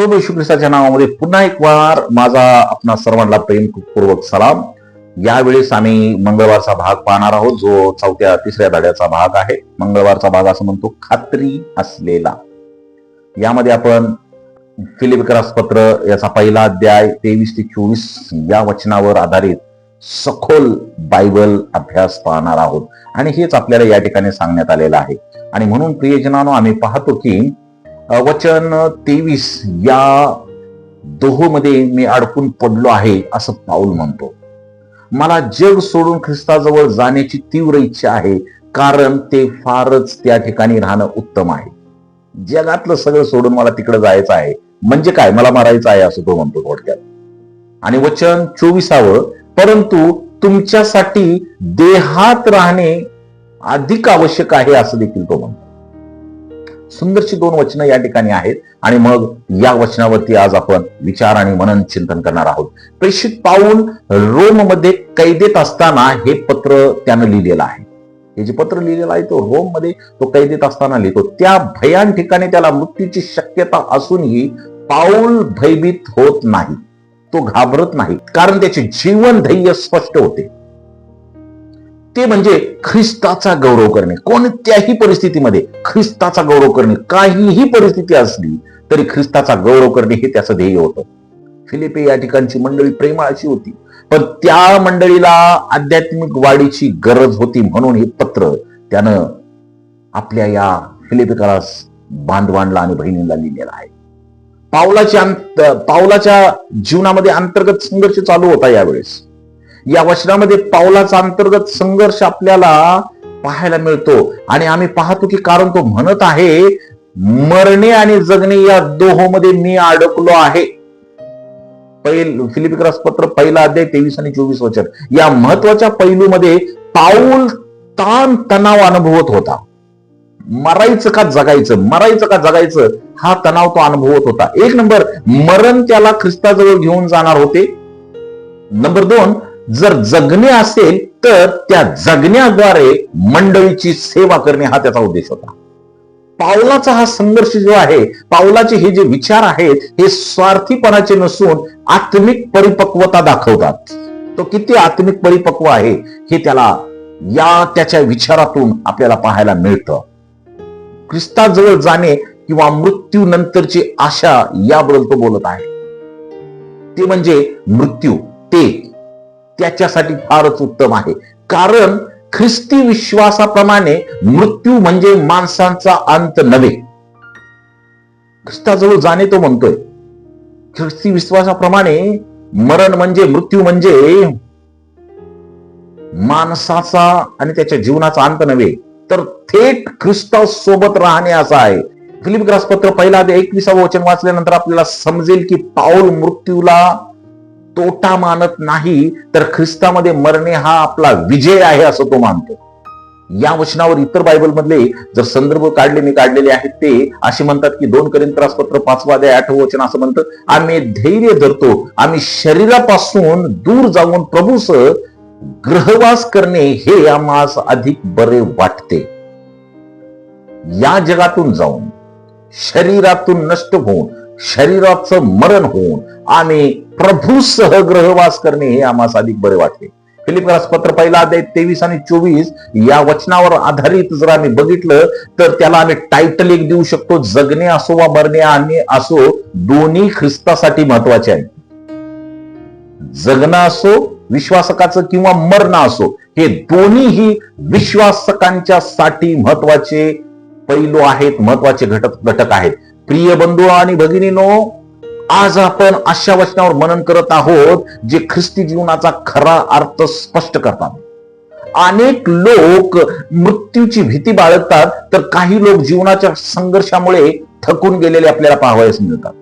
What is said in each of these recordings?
प्रभू येशू ख्रिस्ताच्या नावामध्ये पुन्हा एक वार माझा आपणा सर्वांना प्रेमपूर्वक सलाम. यावेळेस आम्ही मंगळवारचा भाग पाहणार आहोत जो चौथ्या तिसऱ्या धड्याचा भाग आहे. मंगळवारचा भाग असं म्हणतो खात्री असलेला. यामध्ये आपण फिलिपिकरास पत्र याचा पहिला अध्याय तेवीस ते चोवीस या वचनावर आधारित सखोल बायबल अभ्यास पाहणार आहोत. आणि हेच आपल्याला या ठिकाणी सांगण्यात आलेलं आहे. आणि म्हणून प्रियजनानो आम्ही पाहतो की वचन तेवीस या दोहोमध्ये मी अडकून पडलो आहे असं पाऊल म्हणतो. मला जग सोडून ख्रिस्ताजवळ जाण्याची तीव्र इच्छा आहे कारण ते फारच त्या ठिकाणी राहणं उत्तम आहे. जगातलं सगळं सोडून मला तिकडे जायचं आहे. म्हणजे काय? मला मारायचं आहे असं तो म्हणतो थोडक्यात. आणि वचन चोवीसावं परंतु तुमच्यासाठी देहात राहणे अधिक आवश्यक आहे असं देखील तो म्हणतो. सुंदरशी दोन वचनं या ठिकाणी आहेत आणि मग या वचनावरती आज आपण विचार आणि मनन चिंतन करणार आहोत. प्रेषित पाऊल रोममध्ये कैदेत असताना हे पत्र त्यानं लिहिलेलं आहे. हे जे पत्र लिहिलेलं आहे तो रोममध्ये तो कैदेत असताना लिहितो. त्या भयान ठिकाणी त्याला मृत्यूची शक्यता असूनही पाऊल भयभीत होत नाही. तो घाबरत नाही. कारण त्याचे जीवन ध्येय स्पष्ट होते. ते म्हणजे ख्रिस्ताचा गौरव करणे. कोणत्याही परिस्थितीमध्ये ख्रिस्ताचा गौरव करणे. काहीही परिस्थिती असली तरी ख्रिस्ताचा गौरव करणे हे त्याचं ध्येय होतं. फिलिपे या ठिकाणची मंडळी प्रेमाळाची होती. पण त्या मंडळीला आध्यात्मिक वाढीची गरज होती म्हणून हे पत्र त्यानं आपल्या या फिलिपिकाला बांधवांना आणि बहिणींना लिहिलेलं आहे. पावलाच्या अंत पावलाच्या जीवनामध्ये अंतर्गत संघर्ष चालू होता यावेळेस. या वचनामध्ये पावलाचा अंतर्गत संघर्ष आपल्याला पाहायला मिळतो. आणि आम्ही पाहतो की कारण तो म्हणत आहे मरणे आणि जगणे या दोहोमध्ये मी अडकलो आहे. पहिल फिलिपिक्रस पत्र पहिला अध्याय तेवीस आणि चोवीस वचन. या महत्त्वाच्या पैलूमध्ये पाऊल ताण तणाव अनुभवत होता. मरायचं का जगायचं? मरायचं का जगायचं? हा तणाव तो अनुभवत होता. एक नंबर मरण त्याला ख्रिस्ताजवळ घेऊन जाणार होते. नंबर दोन जर जगणे असेल तर त्या जगण्याद्वारे मंडळीची सेवा करणे हा त्याचा उद्देश होता. पावलाचा हा संघर्ष जो आहे पावलाचे हे जे विचार आहेत हे स्वार्थीपणाचे नसून आत्मिक परिपक्वता दाखवतात. तो किती आत्मिक परिपक्व आहे हे त्याला या त्याच्या विचारातून आपल्याला पाहायला मिळतं. ख्रिस्ताजवळ जाणे किंवा मृत्यू नंतरची आशा याबद्दल तो बोलत आहे. ते म्हणजे मृत्यू ते त्याच्यासाठी फारच उत्तम आहे. कारण ख्रिस्ती विश्वासाप्रमाणे मृत्यू म्हणजे माणसांचा अंत नव्हे. ख्रिस्ताजवळ जाणे तो म्हणतोय. ख्रिस्ती विश्वासाप्रमाणे मरण म्हणजे मृत्यू म्हणजे माणसाचा आणि त्याच्या जीवनाचा अंत नव्हे. तर थेट ख्रिस्ता सोबत राहणे असा आहे. फिलिप ग्रासपत्र पहिला एकविसावं वचन वाचल्यानंतर आपल्याला समजेल की पाऊल मृत्यूला तोटा मानत नाही तर ख्रिस्तामध्ये मरणे हा आपला विजय आहे असं तो मानतो. या वचनावर इतर बायबल मधले जर संदर्भ काढले मी काढलेले आहेत ते असे म्हणतात की दोन करिंत्रास पत्र पाचवा अध्याय आठवं वचन असं म्हणतं आम्ही धैर्य धरतो आम्ही शरीरापासून दूर जाऊन प्रभूस ग्रहवास करणे हे आम्हास अधिक बरे वाटते. या जगातून जाऊन शरीरातून नष्ट होऊन शरीराचं मरण होऊन आम्ही प्रभू सहग्रहवास करणे हे आम्हाला अधिक बरे वाटते. फिलिपरास पत्र पहिला अध्याय तेवीस आणि चोवीस या वचनावर आधारित जर आम्ही बघितलं तर त्याला आम्ही टायटल एक देऊ शकतो जगणे असो वा मरणे आणि असो दोन्ही ख्रिस्तासाठी महत्त्वाचे आहे. जगणं असो विश्वासकाचं किंवा मरणं असो हे दोन्हीही विश्वासकांच्या साठी महत्त्वाचे पैलू आहेत महत्त्वाचे घटक घटक आहेत. प्रिय बंधू आणि भगिनीनो आज आपण अशा वचनावर मनन करत आहोत जे ख्रिस्ती जीवनाचा खरा अर्थ स्पष्ट करतात. अनेक लोक मृत्यूची भीती बाळगतात तर काही लोक जीवनाच्या संघर्षामुळे थकून गेलेले आपल्याला पाहावयास मिळतात.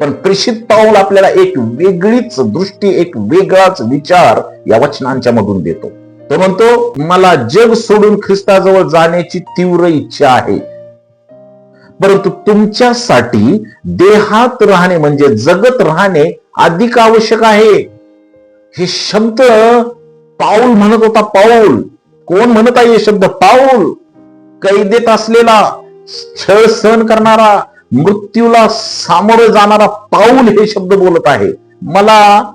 पण प्रेषित पाऊल आपल्याला एक वेगळीच दृष्टी एक वेगळाच विचार या वचनांच्या मधून देतो. तो म्हणतो मला जग सोडून ख्रिस्ताजवळ जाण्याची तीव्र इच्छा आहे. परंतु तुमच्यासाठी देहात राहणे म्हणजे जगत राहणे अधिक आवश्यक आहे. हे शब्द पाऊल म्हणत होता पाऊल. कोण म्हणत आहे हे शब्द पाऊल? कैदेत असलेला छळ सहन करणारा मृत्यूला सामोरे जाणारा पाऊल हे शब्द बोलत आहे. मला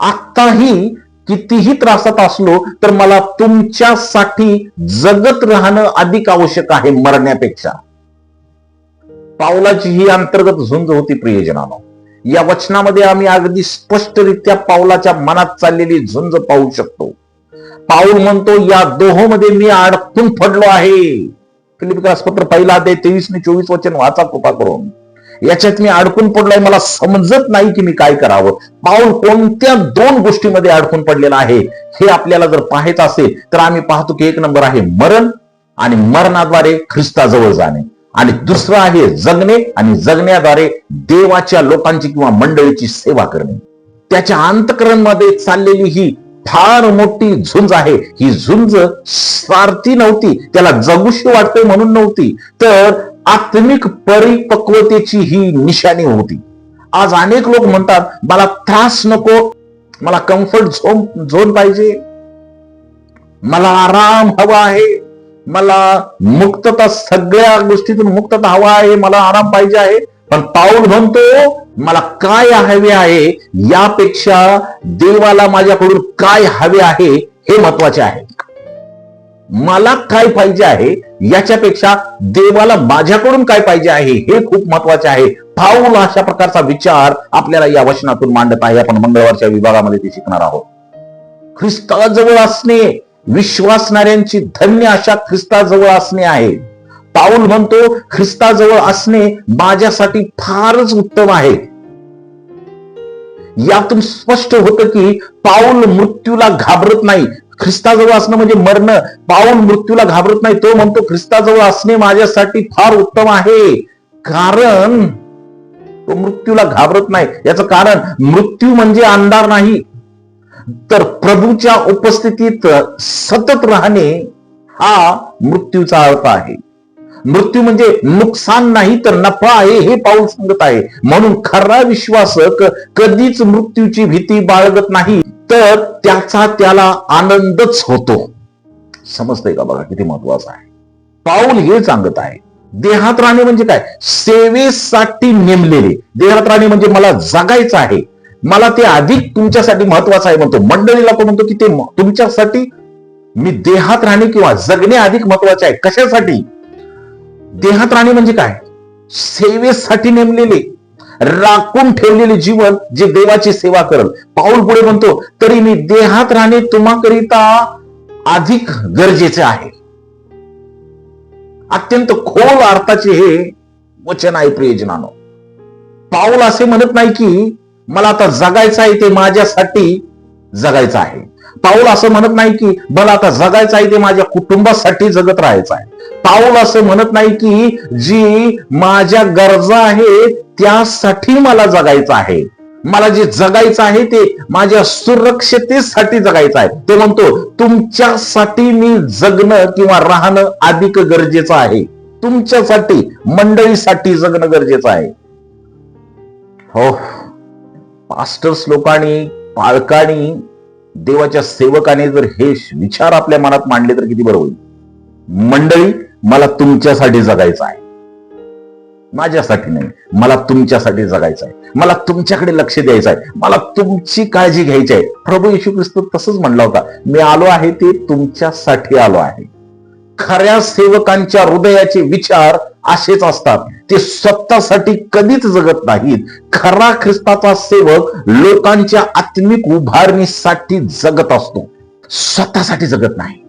आत्ताही कितीही त्रासात असलो तर मला तुमच्यासाठी जगत राहणं अधिक आवश्यक आहे मरण्यापेक्षा. पावलाची ही अंतर्गत झुंज होती प्रियजनानो. या वचनामध्ये आम्ही अगदी स्पष्टरित्या पावलाच्या मनात चाललेली झुंज पाहू शकतो. पाऊल म्हणतो या दोहोमध्ये मी अडकून पडलो आहे. फिलिपिकास पत्र पहिला अध्याय तेवीस ने चोवीस वचन वाचा कृपा करून. याच्यात मी अडकून पडलोय मला समजत नाही की मी काय करावं. पाऊल कोणत्या दोन गोष्टीमध्ये अडकून पडलेला आहे हे आपल्याला जर पाहायचं असेल तर आम्ही पाहतो की एक नंबर आहे मरण आणि मरणाद्वारे ख्रिस्ताजवळ जाणे. आणि दुसरं आहे जगणे आणि जगण्याद्वारे देवाच्या लोकांची किंवा मंडळीची सेवा करणे. त्याच्या अंतकरणमध्ये चाललेली ही फार मोठी झुंज आहे. ही झुंज स्वार्थी नव्हती. त्याला जगुशी वाटते म्हणून नव्हती. तर आत्मिक परिपक्वतेची ही निशाणी होती. आज अनेक लोक म्हणतात मला त्रास नको मला कम्फर्ट झोन झोन पाहिजे. मला आराम हवा आहे. मला मुक्तता सगळ्या गोष्टीतून मुक्तता हवा आहे मला आराम पाहिजे आहे. पण पाऊल म्हणतो मला काय हवे आहे यापेक्षा देवाला माझ्याकडून काय हवे आहे हे महत्त्वाचे आहे. मला काय पाहिजे आहे याच्यापेक्षा देवाला माझ्याकडून काय पाहिजे आहे हे खूप महत्त्वाचे आहे. पाऊल अशा प्रकारचा विचार आपल्याला या वचनातून मांडत आहे. आपण मंगळवारच्या विभागामध्ये ते शिकणार आहोत. ख्रिस्ताजवळ असणे विश्वासणाऱ्यांची धन्य अशा ख्रिस्ताजवळ असणे आहे. पाऊल म्हणतो ख्रिस्ताजवळ असणे माझ्यासाठी फारच उत्तम आहे. यातून स्पष्ट होतं की पाऊल मृत्यूला घाबरत नाही. ख्रिस्ताजवळ असणं म्हणजे मरणं. पाऊल मृत्यूला घाबरत नाही. तो म्हणतो ख्रिस्ताजवळ असणे माझ्यासाठी फार उत्तम आहे. कारण तो मृत्यूला घाबरत नाही. याचं कारण मृत्यू म्हणजे अंधार नाही. तर प्रभूच्या उपस्थितीत सतत राहणे हा मृत्यूचा अर्थ आहे. मृत्यू म्हणजे नुकसान नाही तर नफा आहे हे पाऊल सांगत आहे. म्हणून खरा विश्वासक कधीच मृत्यूची भीती बाळगत नाही तर त्याचा त्याला आनंदच होतो. समजतंय का बघा किती महत्वाचं आहे. पाऊल हे सांगत आहे. देहात राहणे म्हणजे काय? सेवेसाठी नेमलेले. देहात राहणे म्हणजे मला जगायचं आहे. मला ते अधिक तुमच्यासाठी महत्वाचं आहे म्हणतो. मंडळीला पण म्हणतो की ते तुमच्यासाठी मी देहात राहणे किंवा जगणे अधिक महत्त्वाचे आहे. कशासाठी? देहात राहणे म्हणजे काय? सेवेसाठी नेमलेले राखून ठेवलेले जीवन जे देवाची सेवा करल. पाऊल पुढे म्हणतो तरी मी देहात राहणे तुम्हाकरिता अधिक गरजेचे आहे. अत्यंत खोल अर्थाचे हे वचन आहे प्रियजनानो. पाऊल असे म्हणत नाही की मला आता जगायचं आहे ते माझ्यासाठी जगायचं आहे. पाऊल असं म्हणत नाही की मला आता जगायचं आहे ते माझ्या कुटुंबासाठी जगत राहायचं आहे. पाऊल असं म्हणत नाही की जी माझ्या गरजा आहे त्यासाठी मला जगायचं आहे. मला जे जगायचं आहे ते माझ्या सुरक्षतेसाठी जगायचं आहे. ते म्हणतो तुमच्यासाठी मी जगणं किंवा राहणं अधिक गरजेचं आहे. तुमच्यासाठी मंडळीसाठी जगणं गरजेचं आहे. हो. पास्टर्स लोकांनी पालकांनी देवाच्या सेवकाने जर हे विचार आपल्या मनात मांडले तर किती बरं होईल? मंडळी मला तुमच्यासाठी जगायचं आहे. माझ्यासाठी नाही मला तुमच्यासाठी जगायचं आहे. मला तुमच्याकडे लक्ष द्यायचं आहे. मला तुमची काळजी घ्यायची आहे. प्रभू येशू ख्रिस्त तसंच म्हणला होता मी आलो आहे ते तुमच्यासाठी आलो आहे. खऱ्या सेवकांच्या हृदयाचे विचार असेच असतात. ते स्वतःसाठी कधीच जगत नाहीत. खरा ख्रिस्ताचा सेवक लोकांच्या आत्मिक उभारणीसाठी जगत असतो. स्वतःसाठी जगत नाही.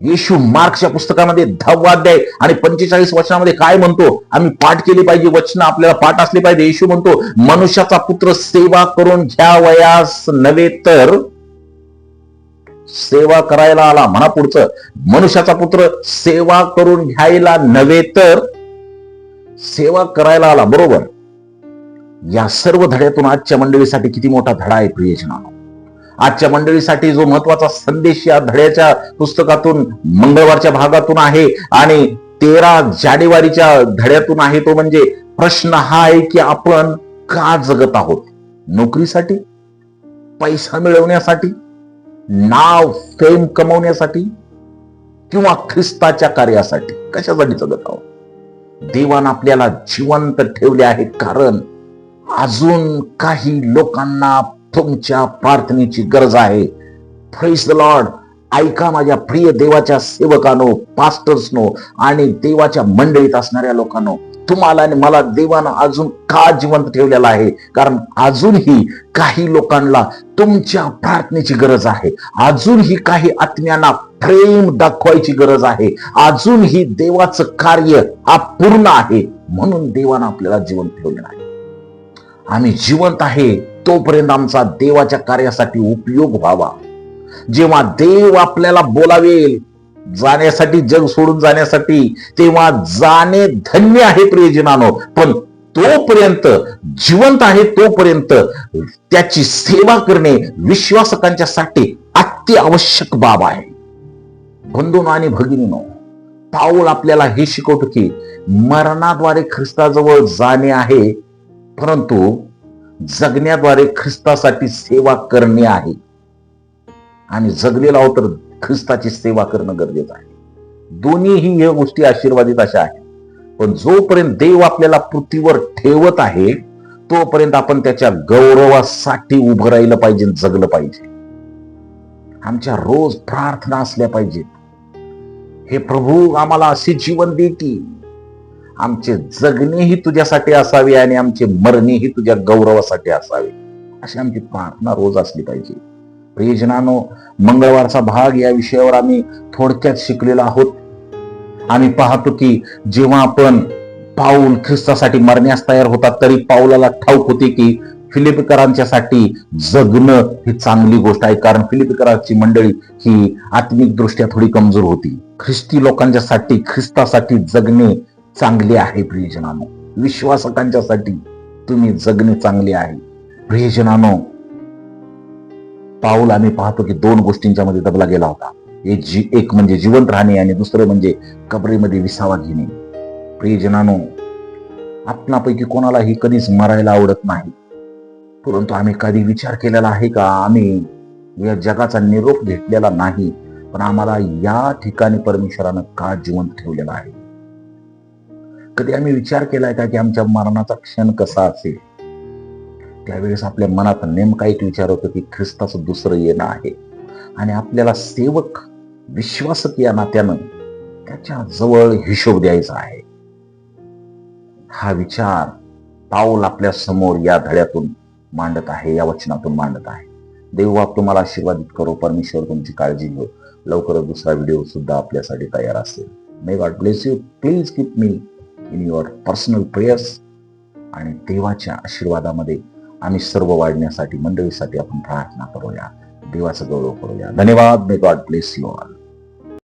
येशू मार्कच्या पुस्तकामध्ये दहावा अध्याय आणि पंचेचाळीस वचनामध्ये काय म्हणतो? आम्ही पाठ केली पाहिजे वचन आपल्याला पाठ असली पाहिजे. येशू म्हणतो मनुष्याचा पुत्र सेवा करून घ्यावयास नव्हे तर सेवा करायला आला म्हणा पुढचं मनुष्याचा पुत्र सेवा करून घ्यायला नव्हे तर सेवा करायला आला बरोबर? या सर्व धड्यातून आजच्या मंडळीसाठी किती मोठा धडा आहे प्रियजनानो आजच्या मंडळीसाठी जो महत्त्वाचा संदेश या धड्याच्या पुस्तकातून मंगळवारच्या भागातून आहे आणि तेरा जानेवारीच्या धड्यातून आहे तो म्हणजे प्रश्न हा आहे की आपण का जगत आहोत? नोकरीसाठी? पैसा मिळवण्यासाठी? नाव फेम कमवण्यासाठी किंवा ख्रिस्ताच्या कार्यासाठी? कशासाठी जगत आहोत? देवानं आपल्याला जिवंत ठेवले आहे कारण अजून काही लोकांना तुमच्या प्रार्थनेची गरज आहे. फ्रेस द लॉर्ड ऐका माझ्या प्रिय देवाच्या सेवकानो पास्टर्सनो आणि देवाच्या मंडळीत असणाऱ्या लोकांनो तुम्हाला आणि मला देवानं अजून का जिवंत ठेवलेला आहे? कारण अजूनही काही लोकांना तुमच्या प्रार्थनेची गरज आहे. अजूनही काही आत्म्यांना प्रेम दाखवायची गरज आहे. अजूनही देवाचं कार्य अपूर्ण आहे. म्हणून देवानं आपल्याला जिवंत ठेवलेलं आहे. आम्ही जिवंत आहे तोपर्यंत आमचा देवाच्या कार्यासाठी उपयोग व्हावा. जेव्हा देव आपल्याला बोलावेल जाण्यासाठी जग सोडून जाण्यासाठी तेव्हा जाणे धन्य आहे प्रियजनानो. पण तोपर्यंत जिवंत आहे तोपर्यंत त्याची सेवा करणे विश्वासकांच्यासाठी अत्यावश्यक बाब आहे. बंधून आणि भगिनीनो पाऊल आपल्याला हे शिकवतो की मरणाद्वारे ख्रिस्ताजवळ जाणे आहे परंतु जगण्याद्वारे ख्रिस्तासाठी सेवा करणे आहे. आणि जगलेला आहोत तर ख्रिस्ताची सेवा करणं गरजेचं आहे. दोन्हीही या गोष्टी आशीर्वादित अशा आहेत. पण जोपर्यंत देव आपल्याला पृथ्वीवर ठेवत आहे तोपर्यंत आपण त्याच्या गौरवासाठी उभं राहिलं पाहिजे जगलं पाहिजे. आमच्या रोज प्रार्थना असल्या पाहिजेत हे प्रभू आम्हाला असे जीवन दे की आमचे जगणेही तुझ्यासाठी असावे आणि आमचे मरणेही तुझ्या गौरवासाठी असावे. अशी आमची प्रार्थना रोज असली पाहिजे. प्रियजनानो मंगळवारचा भाग या विषयावर आम्ही थोडक्यात शिकलेलो आहोत. आम्ही पाहतो की जेव्हा आपण पाऊल ख्रिस्तासाठी मरण्यास तयार होतात तरी पाऊलाला ठाऊक होते की फिलिपिकरांच्यासाठी जगणं ही चांगली गोष्ट आहे. कारण फिलिपिकरांची मंडळी ही आत्मिक दृष्ट्या थोडी कमजोर होती. ख्रिस्ती लोकांच्यासाठी ख्रिस्तासाठी जगणे चांगले आहे प्रियजनानो. विश्वासकांच्यासाठी तुम्ही जगणे चांगले आहे. प्रियजनानो पाऊल आम्ही पाहतो की दोन गोष्टींच्या मध्ये दबला गेला होता. एक जी एक म्हणजे जिवंत राहणे आणि दुसरं म्हणजे कबरेमध्ये विसावा घेणे. प्रियजनानो आपणापैकी कोणालाही कधीच मरायला आवडत नाही. परंतु आम्ही कधी विचार केलेला आहे का? आम्ही या जगाचा निरोप घेतलेला नाही पण आम्हाला या ठिकाणी परमेश्वरानं का जिवंत ठेवलेला आहे? कधी आम्ही विचार केलाय का की आमच्या मरणाचा क्षण कसा असेल? त्यावेळेस आपल्या मनात नेमका एक विचार होतो की ख्रिस्ताचं दुसरं येणं आहे. आणि आपल्याला सेवक विश्वासक या नात्यानं त्याच्याजवळ हिशोब द्यायचा आहे. हा विचार पाऊल आपल्यासमोर या धड्यातून मांडत आहे या वचनातून मांडत आहे. देवबाप तुम्हाला आशीर्वादित करो. परमेश्वर तुमची काळजी घेऊ लवकरच दुसरा व्हिडिओ सुद्धा आपल्यासाठी तयार असेल. May God bless you please keep me in your personal prayers आणि देवाच्या आशीर्वादामध्ये आम्ही सर्व वाढण्यासाठी मंडळीसाठी आपण प्रार्थना करूया. देवाचं गौरव करूया. धन्यवाद. May God bless you all